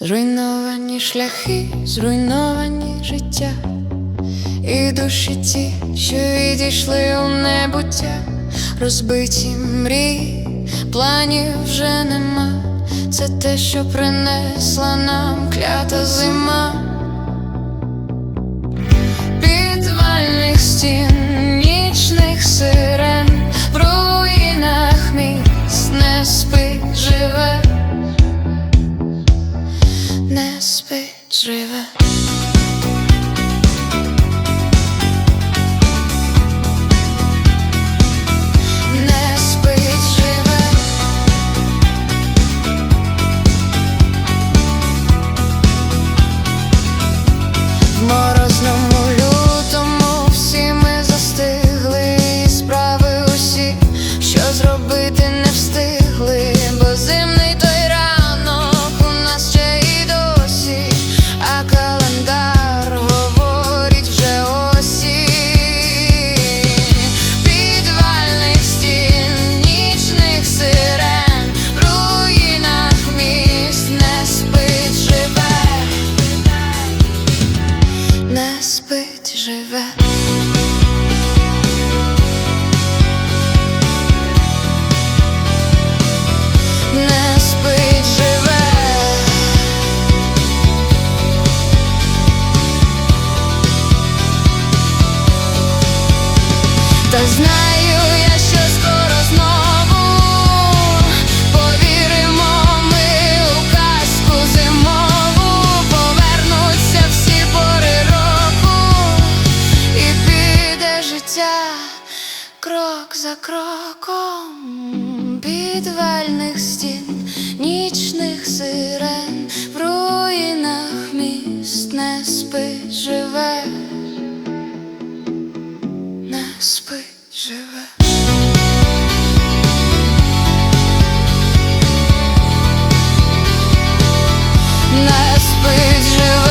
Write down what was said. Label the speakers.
Speaker 1: Зруйновані шляхи, зруйновані життя, і душі ті, що відійшли у небуття, розбиті мрії, планів вже нема. Це те, що принесла нам клята зима. Живе, не спить живе. спить, живе. Не спить, живе. Та знає за кроком підвальних стін, нічних сирен, в руїнах міст не спить живе, не спить живе. Не спить живе.